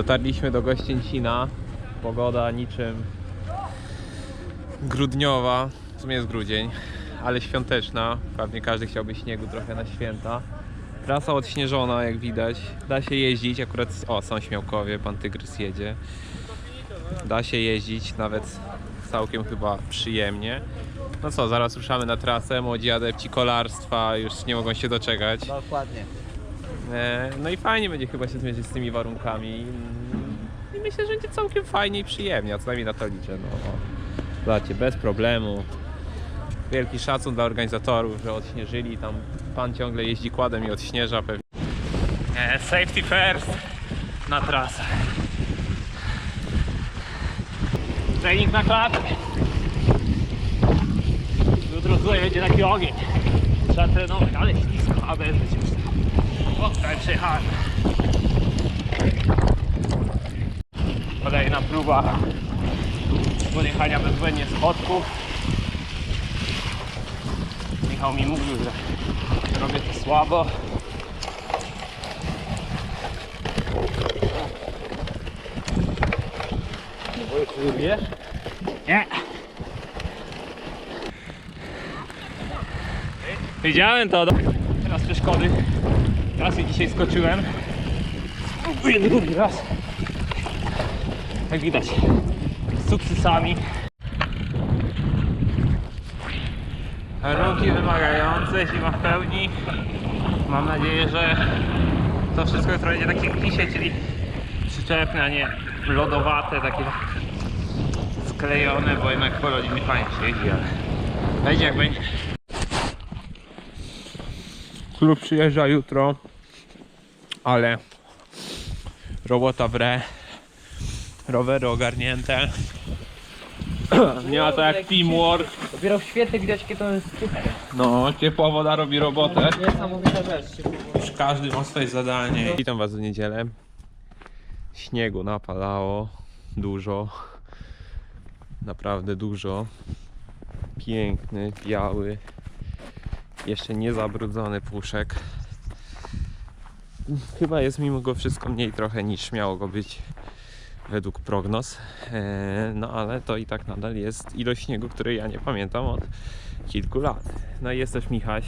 Dotarliśmy do Gościęcina. Pogoda niczym grudniowa. W sumie jest grudzień, ale świąteczna. Pewnie każdy chciałby śniegu trochę na święta. Trasa odśnieżona, jak widać. Da się jeździć. Akurat, o, są śmiałkowie, pan Tygrys jedzie. Da się jeździć, nawet całkiem chyba przyjemnie. No co, zaraz ruszamy na trasę. Młodzi adepci kolarstwa już nie mogą się doczekać. Dokładnie. E, No i fajnie będzie chyba się zmierzyć z tymi warunkami. I myślę, że będzie całkiem fajnie i przyjemnie, a co najmniej na to liczę. No. Zobaczcie, bez problemu. Wielki szacun dla organizatorów, że odśnieżyli. Tam pan ciągle jeździ kładem i odśnieża pewnie. E, Safety first na trasę. Trening na klatkę. Jutro tutaj będzie taki ogień. Trzeba trenować, ale ślisko, a bez już. O, tutaj przejechałem. Kolejna próba podjechania bezbłędnie schodków. Michał mi mówił, że robię to słabo. Wiesz? Nie. Wiedziałem to. Teraz przeszkody. Je dzisiaj skoczyłem. Spróbuję drugi raz. Jak widać, z sukcesami. Warunki wymagające, zima w pełni. Mam nadzieję, że to wszystko jutro będzie takie dzisiaj, czyli przyczepne, a nie lodowate, takie sklejone, bo jednak po lodzie mi fajnie się jeździ, ale będzie jak będzie. Klub przyjeżdża jutro, ale robota w re, rowery ogarnięte. Nie ma to jak teamwork. Dopiero w świetle widać, jakie to jest super. No, ciepła woda robi robotę. Niesamowita rzecz. Już każdy ma swoje zadanie. Witam Was w niedzielę. Śniegu napadało dużo. Naprawdę dużo. Piękny, biały. Jeszcze nie zabrudzony puszek. Chyba jest mimo go wszystko mniej trochę niż miało go być według prognoz. Eee, No ale to i tak nadal jest ilość śniegu, której ja nie pamiętam od kilku lat. No i jest też Michaś.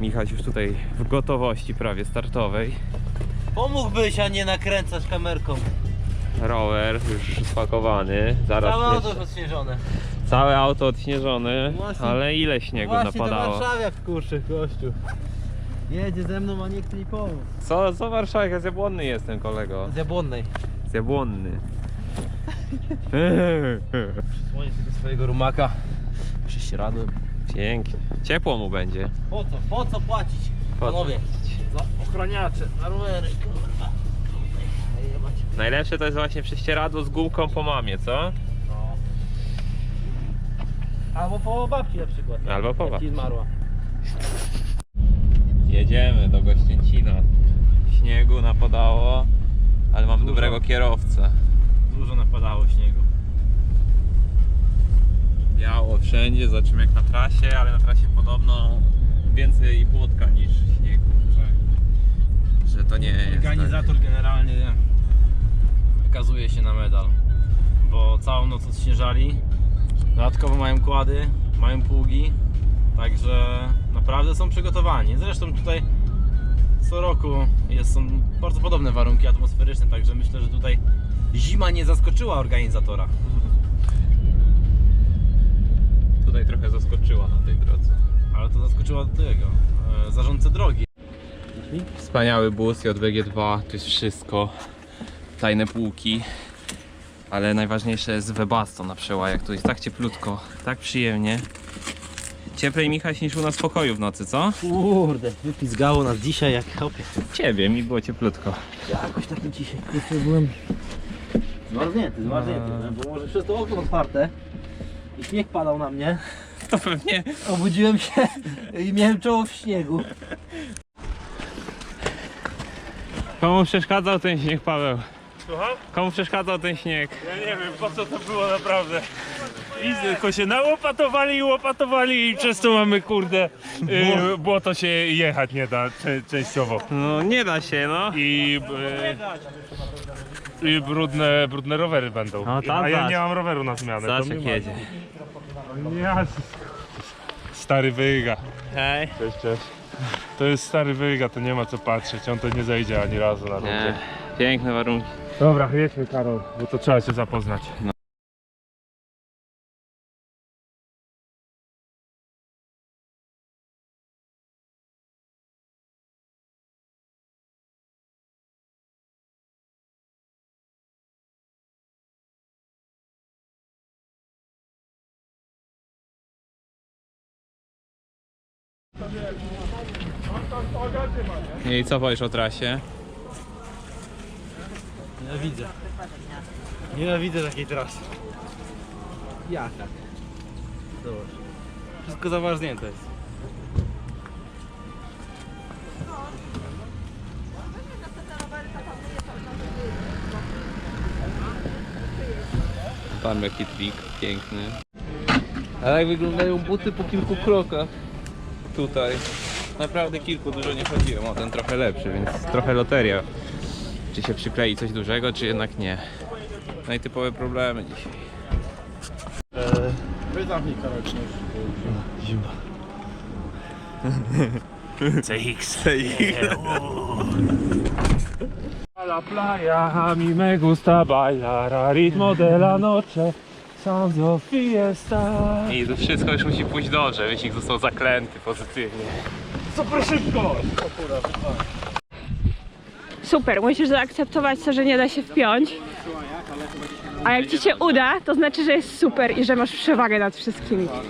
Michał już tutaj w gotowości prawie startowej. Pomógłbyś, a nie nakręcasz kamerką. Rower już spakowany. Zaraz Całe auto odśnieżone. Całe auto odśnieżone, Właśnie- ale ile śniegu Właśnie napadało? do Warszawy w kuszy, gościu. Jedzie ze mną, a nie pomóc. Co, co Warszawa? Ja z Jabłonny jestem kolego. Z Jabłonnej. Z Jabłonny. Przysłonię tego swojego rumaka. Prześcieradłem. Pięknie. Ciepło mu będzie. Po co? Po co płacić? Po co? Panowie. Za ochraniacze, na rowery, kurwa. Najlepsze to jest właśnie prześcieradło z gumką po mamie, co? No. Albo po babci na przykład. Albo po babci. ci zmarła. Jedziemy do Gościęcina. Śniegu napadało, ale mam Dużo. dobrego kierowcę. Dużo napadało śniegu. Biało wszędzie, zobaczymy jak na trasie, ale na trasie podobno więcej błotka niż śniegu. Że, że to nie jest. tak. Organizator generalnie wykazuje się na medal, bo całą noc odśnieżali, dodatkowo mają kłady, mają pługi, także naprawdę są przygotowani. Zresztą tutaj co roku jest, są bardzo podobne warunki atmosferyczne, także myślę, że tutaj zima nie zaskoczyła organizatora. Tutaj trochę zaskoczyła na tej drodze. Ale to zaskoczyła tego, e, zarządcę drogi. Wspaniały bus JBG2, to jest wszystko. Tajne półki. Ale najważniejsze jest Webasto na przełajach. Tu jest tak cieplutko, tak przyjemnie. Cieplej Michaś niż u nas w pokoju w nocy, co? Kurde, wypizgało nas dzisiaj jak hopie. Ciebie, mi było cieplutko. Jakoś tak dzisiaj, kurczę, byłem zmarznięty, zmarznięty, bo może przez to okno otwarte i śnieg padał na mnie. To pewnie Obudziłem się i miałem czoło w śniegu. komu przeszkadzał ten śnieg Paweł. Słucham? Komu przeszkadzał ten śnieg? Ja nie wiem po co to było naprawdę. I tylko się nałopatowali i łopatowali i przez to mamy kurde y, błoto się jechać nie da cze- częściowo. No nie da się, no. I, y, i brudne, brudne rowery będą. No, tam A ja nie mam roweru na zmianę. to Zobacz ma- jedzie. Ja, stary wyga. Hej. Cześć, cześć. To jest stary wyga, to nie ma co patrzeć. On to nie zejdzie ani razu na Nie, piękne warunki. Dobra, jedźmy Karol, bo to trzeba się zapoznać. I co powiesz o trasie? Nienawidzę. Nienawidzę takiej trasy. Ja tak. Zobacz. Wszystko zamarznięte jest. Tam jaki trik piękny. A jak wyglądają buty po kilku krokach? Tutaj. Naprawdę kilku dużo nie chodziłem. O, ten trochę lepszy, więc trochę loteria. Czy się przyklei coś dużego, czy jednak nie. Najtypowe problemy dzisiaj. A la playa, a mi me gusta bailar a ritmo de la noche. Sanzo fiesta. I to wszystko już musi pójść dobrze. Wyścig został zaklęty pozytywnie. Super szybko! Super, musisz zaakceptować to, że nie da się wpiąć. A jak ci się uda, to znaczy, że jest super i że masz przewagę nad wszystkimi. Tak.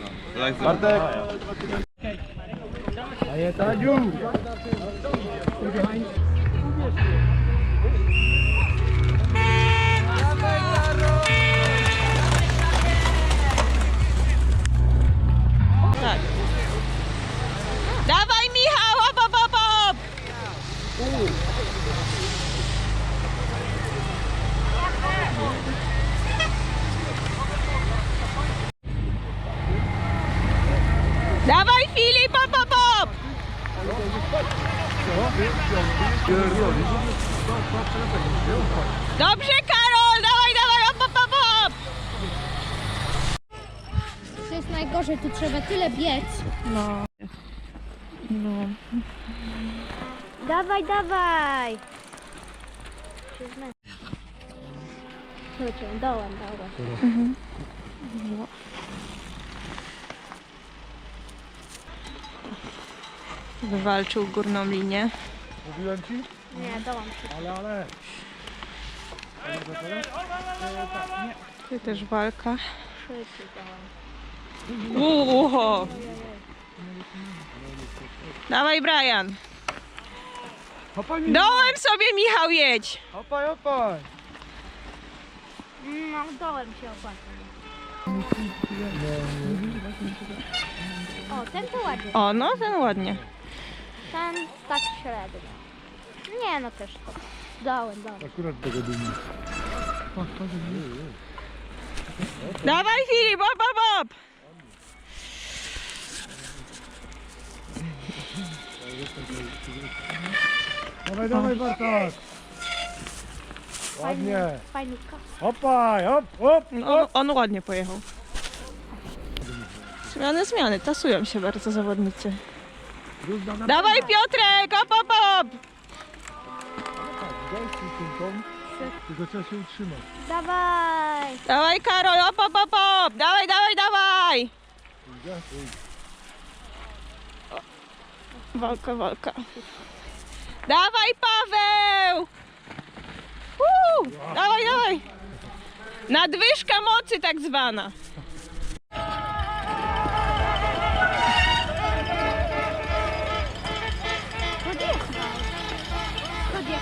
Najgorzej, tu trzeba tyle biec. No. No. Dawaj, dawaj! Chodź, dołem, dołem. Wywalczył górną linię. Nie, dołem się. Tu też walka. Szybciej dołem. Uho. Dawaj Brian. Dołem sobie Michał jedź. No, dołem się opłaca. O, ten to ładnie. O, no ten ładnie. Ten tak średnio. Nie, no też to. Dołem, dołem. Dawaj Filip, op, op, op. Dawaj, dawaj Bartosz! Kos. Hopaj, hop, hop! No, on, on ładnie pojechał. Zmiany, zmiany. Tasują się bardzo zawodnicy. Dawaj Piotrek, op, op, op. Dawaj! Dawaj Karol, op, op, op, op. Dawaj, dawaj, dawaj. Walka, walka. Dawaj Paweł. Woo! Dawaj, dawaj. Nadwyżka mocy tak zwana.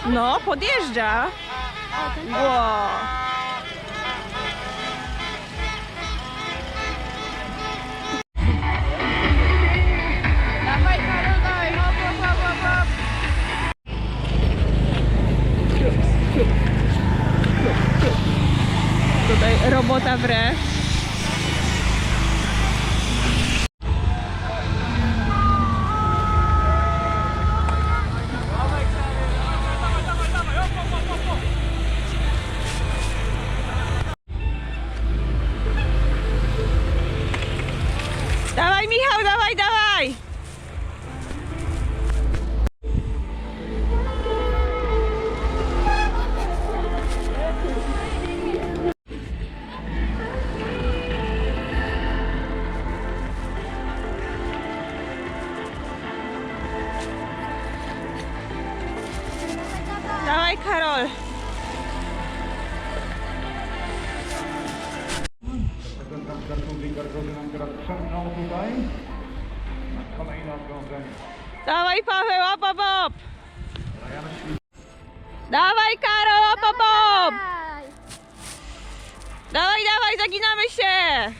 No, podjeżdża. Wow. Robota Dawaj Paweł, op, op, op! Dawaj Karol, op, op, op! Daj. Dawaj, dawaj, zaginamy się!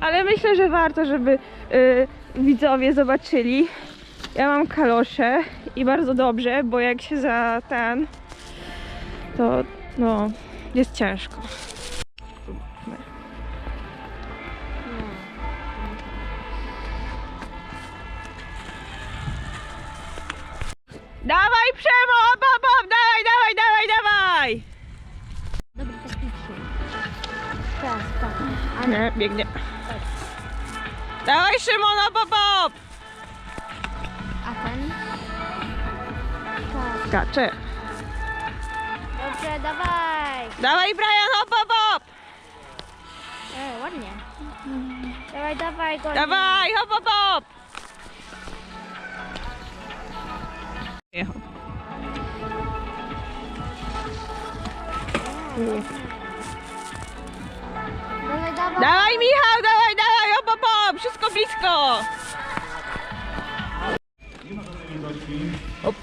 Ale myślę, że warto, żeby y, widzowie zobaczyli. Ja mam kalosze i bardzo dobrze, bo jak się za ten, to no, jest ciężko. Dawaj Przemo, op, op, op, dawaj, dawaj, dawaj, dawaj! Dobry technicznie. Teraz, tak. Nie, biegnie. Dawaj Szymon, op, op, op! A ten? Tak. Skacze. Dobrze, dawaj. Dawaj Brian, op, op, op! E, ładnie. Dawaj, dawaj go. Dawaj, hop, hop, hop! Jechał. Dawaj, dawaj. Dawaj Michał, dawaj, dawaj, hop, hop, hop! Wszystko blisko! Op.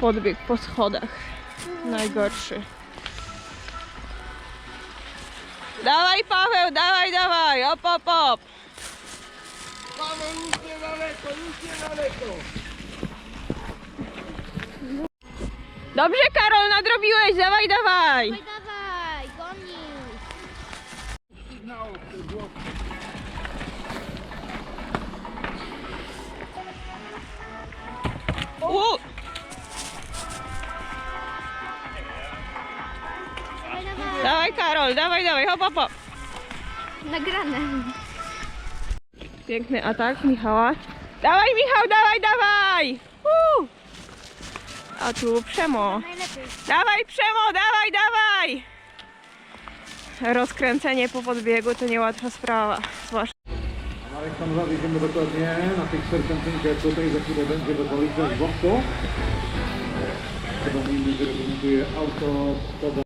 Podbieg po schodach. Najgorszy. Dawaj Paweł, dawaj, dawaj, op, op, op! Dobrze Karol, nadrobiłeś, dawaj, dawaj! Dawaj, dawaj. Gonisz. U! Dawaj, dawaj. Dawaj Karol, dawaj, dawaj, hop, hop, hop. Nagrane. Piękny atak Michała. Dawaj Michał, dawaj, dawaj! Uh! A tu Przemo. Dawaj Przemo, dawaj, dawaj! Rozkręcenie po podbiegu to niełatwa sprawa. Zwłaszcza Aleksandrowi wiemy dokładnie na tych serpentynkach tutaj za chwilę będzie wypowiedzieć Bokto. Przypomnijmy, że reprezentuje auto Skoda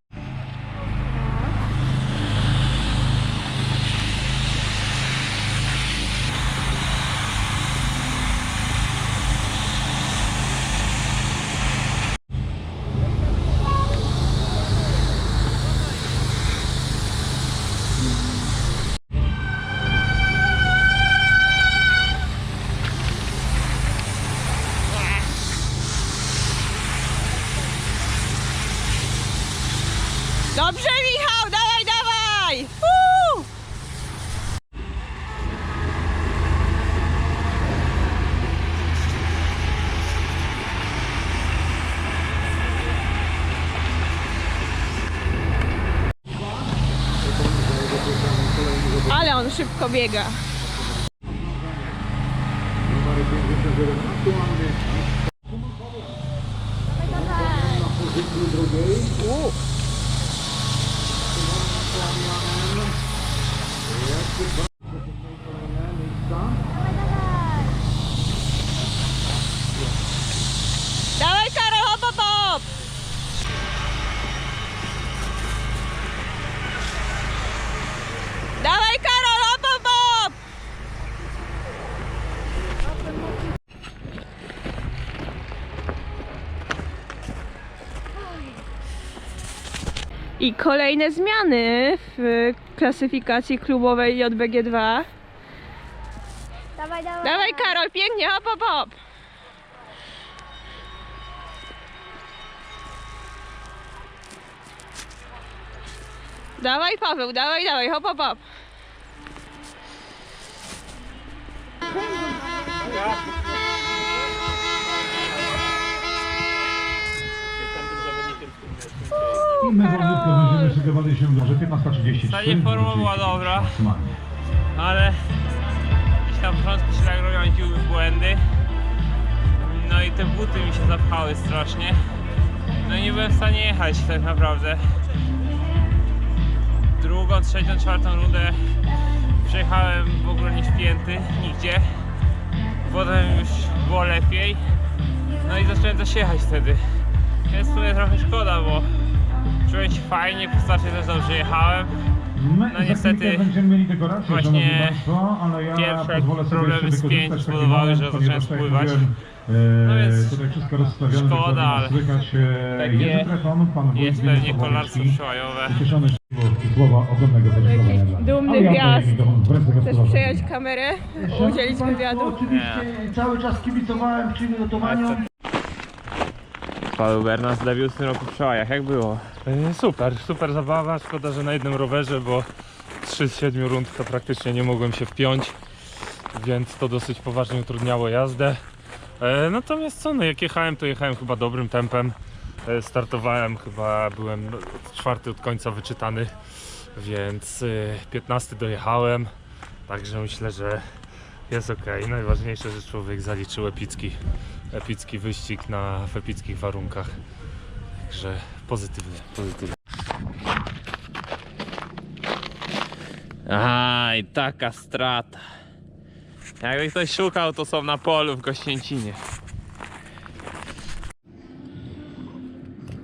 Dobrze Michał, dawaj, dawaj! Uh! Ale on I kolejne zmiany w klasyfikacji klubowej JBG2. Dawaj, dawaj. Dawaj Karol, pięknie, hop, hop, hop. Dawaj Paweł, dawaj, dawaj, hop, hop, hop. I my zawodnicy będziemy szykowali się do 15.33. Ta była dobra, ale gdzieś na początku się tak robią błędy. No i te buty mi się zapchały strasznie. No i nie byłem w stanie jechać tak naprawdę. Drugą, trzecią, czwartą rundę przejechałem w ogóle nie wpięty nigdzie. Potem już było lepiej. No i zacząłem też jechać wtedy. Jest w sumie trochę szkoda, bo czułem się fajnie, po starcie też dobrze jechałem. No niestety właśnie pierwsze problemy z pięć spowodowały, że zacząłem tak spływać. mówiłem, No więc tutaj wszystko rozstawione, szkoda, ale e, takie Jest pewnie kolarstwo przełajowe. Słowa ogromnego podziękowania dla mnie. dumny gwiazd. Chcesz przejąć kamerę, udzielić wywiadu? Oczywiście cały czas kibicowałem przygotowaniom. Paweł Bernas debiut w tym roku w przełajach, jak było? E, Super, super zabawa. Szkoda, że na jednym rowerze, bo 3 z 7 rund to praktycznie nie mogłem się wpiąć, więc to dosyć poważnie utrudniało jazdę. E, Natomiast co, no jak jechałem, to jechałem chyba dobrym tempem. E, Startowałem, chyba byłem czwarty od końca wyczytany, więc e, 15 dojechałem. Także myślę, że jest ok. Najważniejsze, że człowiek zaliczył epicki, epicki wyścig na w epickich warunkach. Także pozytywnie, pozytywnie. Aj, taka strata. Jakby ktoś szukał, to są na polu w Gościęcinie.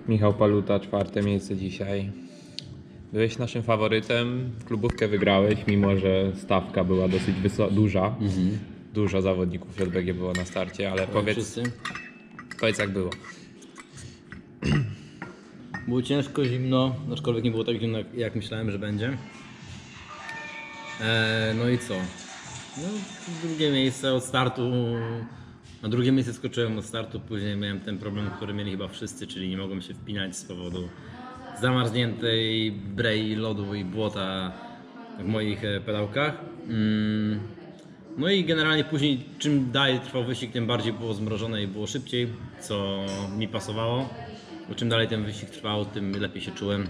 Michał Paluta, czwarte miejsce dzisiaj. Byłeś naszym faworytem, klubówkę wygrałeś, mimo że stawka była dosyć duża. Dużo zawodników JBG było na starcie, ale powiedz, Wszyscy. powiedz jak było. Było ciężko, zimno, aczkolwiek nie było tak zimno, jak, jak myślałem, że będzie. Eee, no i co? No, drugie miejsce od startu. Na drugie miejsce skoczyłem od startu, później miałem ten problem, który mieli chyba wszyscy, czyli nie mogłem się wpinać z powodu zamarzniętej brei, lodu i błota w moich e, pedałkach. Mm. No i generalnie później, czym dalej trwał wyścig, tym bardziej było zmrożone i było szybciej, co mi pasowało. Bo czym dalej ten wyścig trwał, tym lepiej się czułem.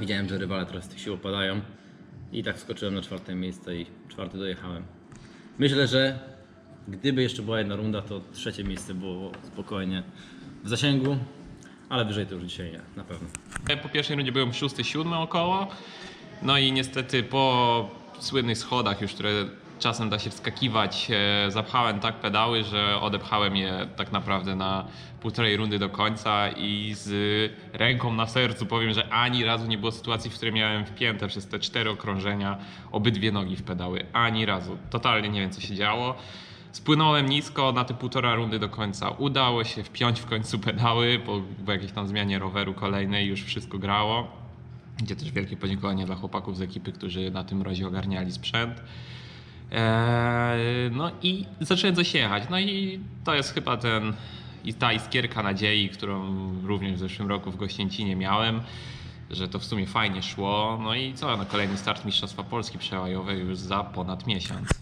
Widziałem, że rywale trochę z tych sił opadają. I tak skoczyłem na czwarte miejsce i czwarty dojechałem. Myślę, że gdyby jeszcze była jedna runda, to trzecie miejsce było spokojnie w zasięgu, ale wyżej to już dzisiaj nie, na pewno. Po pierwszej rundzie byłem szósty, siódmy około. No i niestety po słynnych schodach już, które czasem da się wskakiwać, e, zapchałem tak pedały, że odepchałem je tak naprawdę na półtorej rundy do końca i z ręką na sercu powiem, że ani razu nie było sytuacji, w której miałem wpięte przez te cztery okrążenia obydwie nogi w pedały. Ani razu. Totalnie nie wiem co się działo. Spłynąłem nisko na te półtora rundy do końca. Udało się wpiąć w końcu pedały po, po jakiejś tam zmianie roweru kolejnej, już wszystko grało. Gdzie też wielkie podziękowanie dla chłopaków z ekipy, którzy na tym razie ogarniali sprzęt. Eee, no i zacząłem coś jechać. No i to jest chyba ten ta iskierka nadziei, którą również w zeszłym roku w Gościęcinie miałem, że to w sumie fajnie szło. No i co, na kolejny start Mistrzostwa Polski przełajowe już za ponad miesiąc.